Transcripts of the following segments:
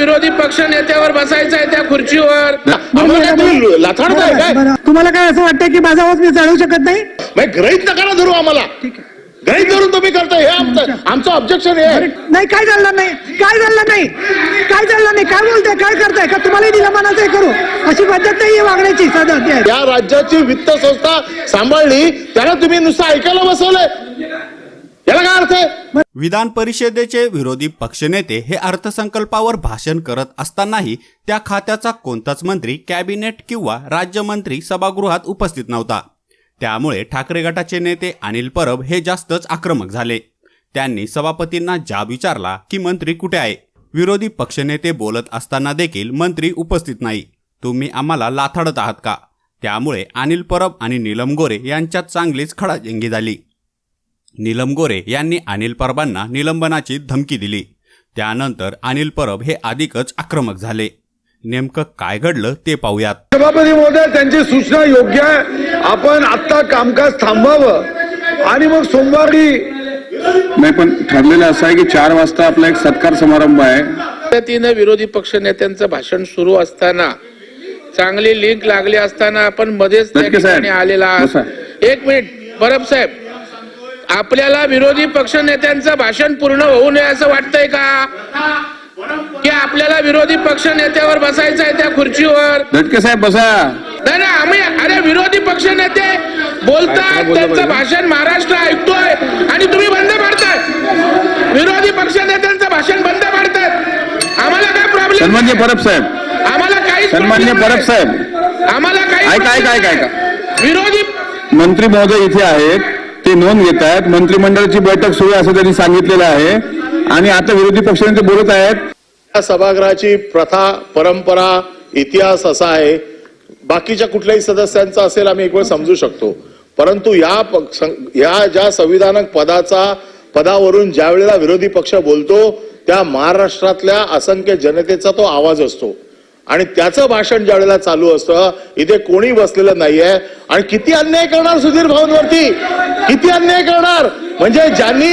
विरोधी पक्ष नेत्यावर बसायचं आहे त्या खुर्चीवर. आम्हाला तुम्ही लाथाडताय काय. तुम्हाला काय असं वाटतं की माझा आवाज मी चढवू शकत नाही? ग्रहित नका धरू आम्हाला. ग्रहित धरून तुम्ही करताय. हे आमचं आमचं ऑब्जेक्शन आहे. नाही काय चाललं नाही? काय चाललं नाही? काय चाललं नाही? काय बोलताय? काय करताय? का तुम्हाला दिलं मनाचं हे करू? अशी पद्धत नाही आहे वागण्याची सदा या राज्याची वित्त संस्था सांभाळली त्याला तुम्ही नुसतं ऐकायला बसवलंय. याला काय अर्थ. आहे विधान परिषदेचे विरोधी पक्षनेते हे अर्थसंकल्पावर भाषण करत असतानाही त्या खात्याचा कोणताच मंत्री कॅबिनेट किंवा राज्यमंत्री सभागृहात उपस्थित नव्हता. त्यामुळे ठाकरे गटाचे नेते अनिल परब हे जास्तच आक्रमक झाले. त्यांनी सभापतींना जाब विचारला की मंत्री कुठे आहे? विरोधी पक्षनेते बोलत असताना देखील मंत्री उपस्थित नाही. तुम्ही आम्हाला लाथाडत आहात का? त्यामुळे अनिल परब आणि नीलम गोरे यांच्यात चांगलीच खडाजंगी झाली. नीलम गोरे यांनी अनिल परबांना निलंबनाची धमकी दिली. त्यानंतर अनिल परब हे अधिकच आक्रमक झाले. नेमकं काय घडलं ते पाहूयात. सभापती महोदय त्यांची सूचना योग्य आहे. आपण आत्ता कामकाज थांबवावं आणि मग सोमवारी नाही पण ठरलेलं असं आहे की चार वाजता आपला एक सत्कार समारंभ आहे. पद्धतीनं विरोधी पक्ष नेत्यांचं भाषण सुरू असताना चांगली लिंक लागली असताना आपण मध्येच त्या. ठिकाणी आलेला. एक मिनिट. परब साहेब आपल्याला विरोधी पक्ष नेत्यांचं भाषण पूर्ण होऊ नये असं वाटतंय का? की आपल्याला विरोधी पक्ष नेत्यावर बसायचं आहे त्या खुर्चीवर? दटके साहेब बसा. नाही नाही आम्ही अरे विरोधी पक्ष नेते बोलतात त्यांचं भाषण महाराष्ट्र ऐकतोय आणि तुम्ही बंद पाडताय. विरोधी पक्ष नेत्यांचं भाषण बंद पाडताय आम्हाला काय प्रॉब्लेम सन्मान्य परब साहेब. आम्हाला काही सन्मान्य परब साहेब. आम्हाला काही ऐका, problem ऐका, नाही. विरोधी मंत्री महोदय इथे आहेत. ते नोंद घेत आहेत. मंत्रिमंडळाची बैठक सुरू आहे असं त्यांनी सांगितलेलं आहे. आणि आता विरोधी पक्षांचे बोलत आहेत. सभागृहाची प्रथा परंपरा इतिहास असा आहे. बाकीच्या कुठल्याही सदस्यांचा असेल आम्ही एक वेळ समजू शकतो. परंतु या पक्ष या ज्या संविधानक पदाचा पदावरून ज्या वेळेला विरोधी पक्ष बोलतो त्या महाराष्ट्रातल्या असंख्य जनतेचा तो आवाज असतो. आणि त्याचं भाषण ज्या वेळेला चालू असतं इथे कोणी बसलेलं नाहीये. आणि किती अन्याय करणार सुधीर भाऊंवरती? किती अन्याय करणार? म्हणजे ज्यांनी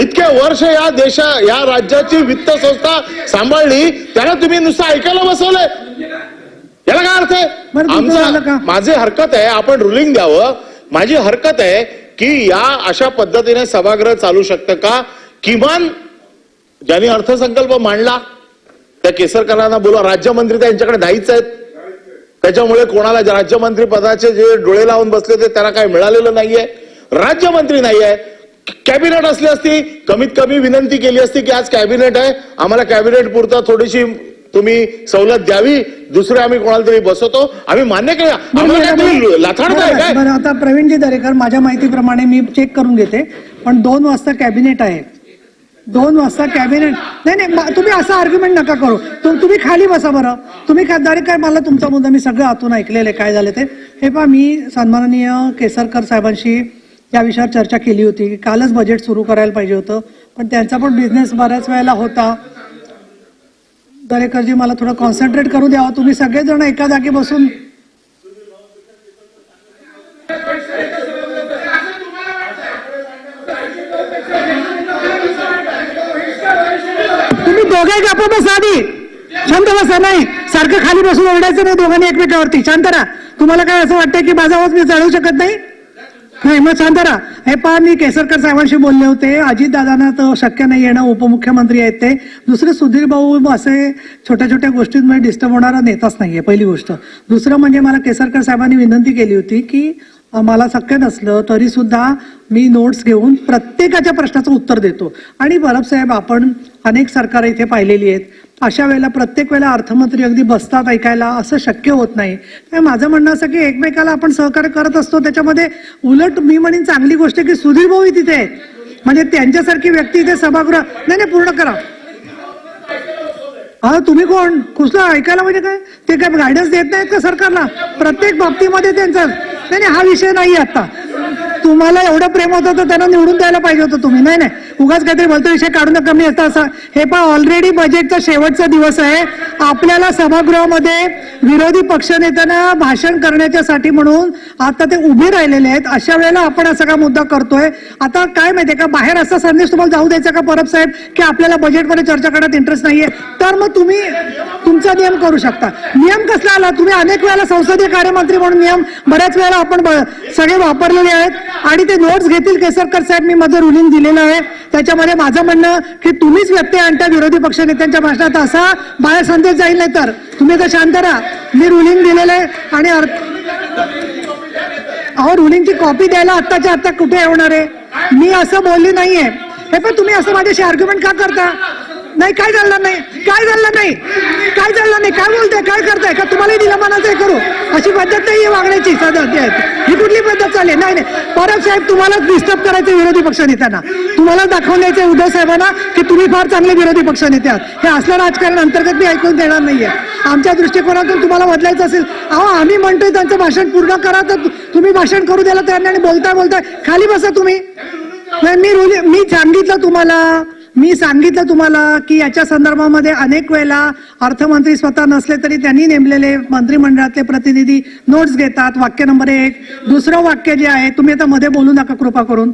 इतके वर्ष या देशा या राज्याची वित्त संस्था सांभाळली त्याला तुम्ही नुसतं ऐकायला बसवलंय. याला काय अर्थ आहे? आमचा माझी हरकत आहे आपण रुलिंग द्यावं. माझी हरकत आहे की या अशा पद्धतीने सभागृह चालू शकतं का? किमान ज्यांनी अर्थसंकल्प मांडला त्या केसरकरांना बोला राज्यमंत्री त्यांच्याकडे नाहीच आहेत. त्याच्यामुळे कोणाला राज्यमंत्री पदाचे जे डोळे लावून बसले ते त्यांना काय मिळालेलं नाहीये. राज्यमंत्री नाहीये. कॅबिनेट असली असती कमीत कमी विनंती केली असती की आज कॅबिनेट आहे. आम्हाला कॅबिनेट पुरता थोडीशी तुम्ही सवलत द्यावी. दुसरे आम्ही कोणाला तरी बसवतो. आम्ही मान्य केलं. आता प्रवीणजी दरेकर माझ्या माहितीप्रमाणे मी चेक करून घेते. पण दोन वाजता कॅबिनेट आहे. दोन वाजता कॅबिनेट नाही नाही तुम्ही असं आर्ग्युमेंट नका करू. तु- तुम्ही खाली बसा बरं. तुम्ही काय मला तुमचा मुद्दा मी सगळं आतून ऐकलेलं आहे काय झालं ते. हे पहा मी सन्माननीय केसरकर साहेबांशी या विषयावर चर्चा केली होती. की कालच बजेट सुरू करायला पाहिजे होतं. पण त्यांचा पण बिझनेस बऱ्याच वेळेला होता. दरेकरजी मला थोडं कॉन्सन्ट्रेट करू द्यावं. तुम्ही सगळेजण एका जागी बसून दोघे गप्प बसा आधी. शांत बसा नाही सारखं खाली बसून ओरडायचं नाही दोघांनी एकमेकावरती. शांत राहा. तुम्हाला काय असं वाटतं की माझा आवाज मी चढवू शकत नाही? नाही मग शांत राहा. हे पहा मी केसरकर साहेबांशी बोलले होते. अजितदादांना तर शक्य नाही येणं. उपमुख्यमंत्री आहेत ते. दुसरे सुधीर भाऊ असे छोट्या छोट्या गोष्टींमध्ये डिस्टर्ब होणारा नेताच नाहीये पहिली गोष्ट. दुसरं म्हणजे मला केसरकर साहेबांनी विनंती केली होती की मला शक्य नसलं तरी सुद्धा मी नोट्स घेऊन प्रत्येकाच्या प्रश्नाचं उत्तर देतो. आणि बरब साहेब आपण अनेक सरकार इथे पाहिलेली आहेत. अशा वेळेला प्रत्येक वेळेला अर्थमंत्री अगदी बसतात ऐकायला असं शक्य होत नाही. तर माझं म्हणणं असं की एकमेकाला आपण सहकार्य करत असतो त्याच्यामध्ये उलट मी म्हणेन चांगली गोष्ट की सुधीर भाऊ तिथे म्हणजे त्यांच्यासारखी व्यक्ती इथे सभागृह नाही नाही पूर्ण करा. हा तुम्ही कोण? कुसलं ऐकायला म्हणजे काय? ते काय गायडन्स देत नाहीत का सरकारला? प्रत्येक बाबतीमध्ये त्यांचं नाही हा विषय नाही आता. तुम्हाला एवढं प्रेम होतं तर त्यांना निवडून द्यायला पाहिजे होतं तुम्ही. नाही नाही. उगाच काहीतरी बोलतो विषय काढू नका. मी असं हे पण ऑलरेडी बजेटचा शेवटचा दिवस आहे. आपल्याला सभागृहामध्ये विरोधी पक्षनेत्यांना भाषण करण्याच्यासाठी म्हणून आता ते उभे राहिलेले आहेत. अशा वेळेला आपण असा का मुद्दा करतोय? आता काय माहितीये का? बाहेर असा संदेश तुम्हाला जाऊ द्यायचा का परब साहेब? की आपल्याला बजेटमध्ये चर्चा करण्यात इंटरेस्ट नाहीये. तर मग तुम्ही तुमचा नियम करू शकता. नियम कसला आला? तुम्ही अनेक वेळेला संसदीय कार्यमंत्री म्हणून नियम बऱ्याच वेळेला आपण सगळे वापरलेले आहेत. आणि ते नोट्स घेतील केसरकर साहेब मी माझं रुलिंग दिलेलं आहे. त्याच्यामध्ये माझं म्हणणं की तुम्हीच व्यत्यय आणता विरोधी पक्षनेत्यांच्या भाषणात असा बाहेर संदेश जाईल नाही तर. तुम्ही तर शांत राहा. मी रुलिंग दिलेलं आहे आणि अर्थ अहो रुलिंगची कॉपी द्यायला आत्ताच्या आत्ता कुठे येणार आहे? मी असं बोलली नाहीये. हे पण तुम्ही असं माझ्याशी आर्ग्युमेंट का करता? नाही काय झालं नाही? काय झालं नाही? काय झालं नाही? काय बोलताय? काय करताय? का तुम्हालाही दिलं मनाचं करू? अशी पद्धत नाही वागण्याची सदा ही कुठली पद्धत चालली? नाही नाही. परब साहेब तुम्हालाच डिस्टर्ब करायचे विरोधी पक्षनेत्यांना तुम्हाला दाखवून द्यायचे उद्धव साहेबांना की तुम्ही फार चांगले विरोधी पक्षनेते आहात. हे असलं राजकारण अंतर्गत मी ऐकून देणार नाहीये. आमच्या दृष्टिकोनातून तुम्हाला बदलायचं असेल अहो आम्ही म्हणतोय त्यांचं भाषण पूर्ण करा तर तुम्ही भाषण करू द्यायला तयार नाही आणि बोलताय बोलताय खाली बसा तुम्ही. नाही, मी रुली मी सांगितलं तुम्हाला. मी सांगितलं तुम्हाला की याच्या संदर्भामध्ये अनेक वेळेला अर्थमंत्री स्वतः नसले तरी त्यांनी नेमलेले मंत्रिमंडळातले प्रतिनिधी नोट्स घेतात. वाक्य नंबर एक. दुसरं वाक्य जे आहे तुम्ही आता मध्ये बोलू नका कृपा करून.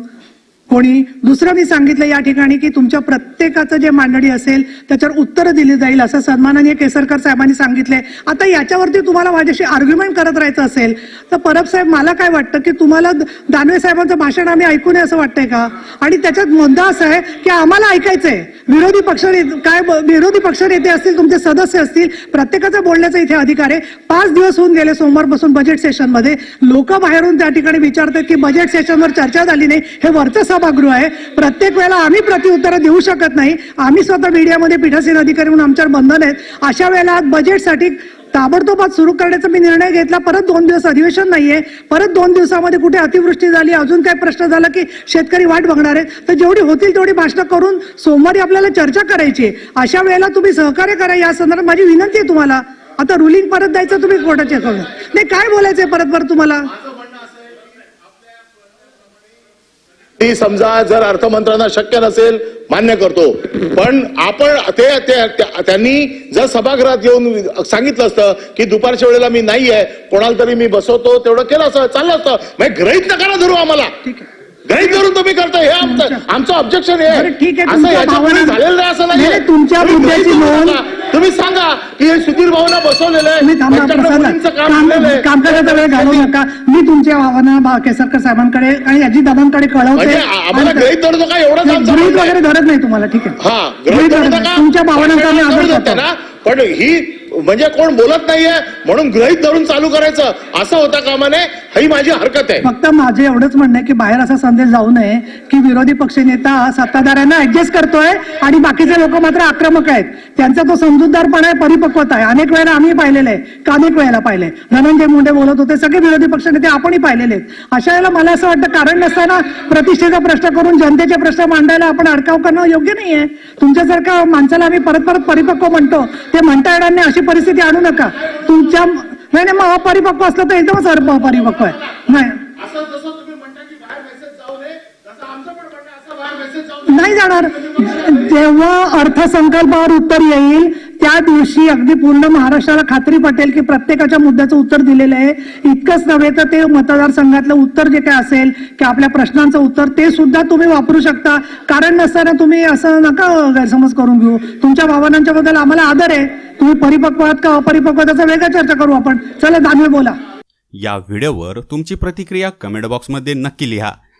कोणी दुसरं मी सांगितलं या ठिकाणी की तुमच्या प्रत्येकाचं जे मांडणी असेल त्याच्यावर उत्तरं दिली जाईल असं सन्माननीय केसरकर साहेबांनी सांगितले आता याच्यावरती तुम्हाला माझ्याशी आर्ग्युमेंट करत राहायचं असेल तर परब साहेब मला काय वाटतं की तुम्हाला दानवे साहेबांचं भाषण आम्ही ऐकू नये असं वाटतंय का? आणि त्याच्यात मुद्दा असा आहे की आम्हाला ऐकायचंय. विरोधी पक्ष काय विरोधी पक्ष नेते असतील तुमचे सदस्य असतील प्रत्येकाचा बोलण्याचा इथे अधिकार आहे. पाच दिवस होऊन गेले सोमवारपासून बजेट सेशनमध्ये लोक बाहेरून त्या ठिकाणी विचारतात की बजेट सेशनवर चर्चा झाली नाही हे वरचं सभागृह आहे. प्रत्येक वेळेला आम्ही प्रतिउत्तरं देऊ शकत नाही. आम्ही स्वतः मीडियामध्ये पीठासीन अधिकारी म्हणून आमच्यावर बंधन आहेत. अशा वेळेला बजेटसाठी ताबडतोब सुरू करण्याचा मी निर्णय घेतला. परत दोन दिवस अधिवेशन नाहीये. परत दोन दिवसामध्ये कुठे अतिवृष्टी झाली अजून काय प्रश्न झाला की शेतकरी वाट बघणार आहेत. तर जेवढी होतील तेवढी भाषणं करून सोमवारी आपल्याला चर्चा करायची आहे. अशा वेळेला तुम्ही सहकार्य करा. या संदर्भात माझी विनंती आहे तुम्हाला. आता रुलिंग परत द्यायचं तुम्ही कोर्टाच्या करून नाही काय बोलायचंय परत परत तुम्हाला? ती समजा जर अर्थमंत्र्यांना शक्य नसेल मान्य करतो. पण आपण ते ते- त्या- त्यांनी जर सभागृहात येऊन सांगितलं असतं की दुपारच्या वेळेला मी नाही आहे कोणाला तरी मी बसवतो तेवढं केलं असतं चाललं असतं. म्हणजे ग्रहित नका ना धरू आम्हाला. ग्रहित धरून तुम्ही करता हे आमचं आमचं ऑब्जेक्शन हे आहे, असं भावना- झालेलं नाही असं नाही नाही, तुमच्या तुम्ही सांगा की हे सुधीर भाऊना बसवलेलं आहे. काम. कामकाजाचा वेळ घालवू नका. मी तुमच्या भावना केसरकर साहेबांकडे आणि अजितदादांकडे कळवते. म्हणजे गृहीत. वगैरे धरत नाही तुम्हाला ठीक आहे. हा गृहीत. तुमच्या भावनांचा आम्ही आदर करतो. पण ही म्हणजे कोण बोलत नाहीये म्हणून ग्रहित धरून चालू करायचं. असं होता कामा नये. ही माझी हरकत आहे. फक्त माझे एवढंच म्हणणं आहे की बाहेर असा संदेश जाऊ नये की विरोधी पक्षनेता सत्ताधाऱ्यांना ऍडजस्ट करतोय आणि बाकीचे लोक मात्र आक्रमक आहेत. त्यांचा तो समजूतदारपणा आहे परिपक्वता आहे. अनेक वेळेला आम्ही पाहिलेलं आहे. का अनेक वेळेला पाहिले धनंजय मुंडे बोलत होते सगळे विरोधी पक्षनेते आपणही पाहिलेले आहेत. अशा वेळेला मला असं वाटतं कारण नसताना प्रतिष्ठेचा प्रश्न करून जनतेचे प्रश्न मांडायला आपण अडकाव करणं योग्य नाहीये. तुमच्यासारख्या माणसाला आम्ही परत परत परिपक्व म्हणतो. ते म्हणता येणार नाही अशी परिस्थिती आणू नका. तुमच्या नाही नाही मग अपरिपक्व असलं तर एकदमच अप- अपरिपक्व आहे. नाही. नाही जाणार. जेव्हा अर्थसंकल्पावर उत्तर येईल त्या दिवशी अगदी पूर्ण महाराष्ट्राला खात्री पटेल की प्रत्येकाच्या मुद्द्याचं उत्तर दिलेलं आहे. इतकंच नव्हे तर ते मतदारसंघातलं उत्तर जे काय असेल की आपल्या प्रश्नांचं उत्तर ते सुद्धा तुम्ही वापरू शकता. कारण नसताना तुम्ही असं नका गैरसमज करून घेऊ. तुमच्या भावनांच्या बद्दल आम्हाला आदर आहे. तुम्ही परिपक्व आहात का अपरिपक्व त्याचा वेगळा चर्चा करू आपण. चला दानवे बोला. या व्हिडिओवर तुमची प्रतिक्रिया कमेंट बॉक्समध्ये नक्की लिहा.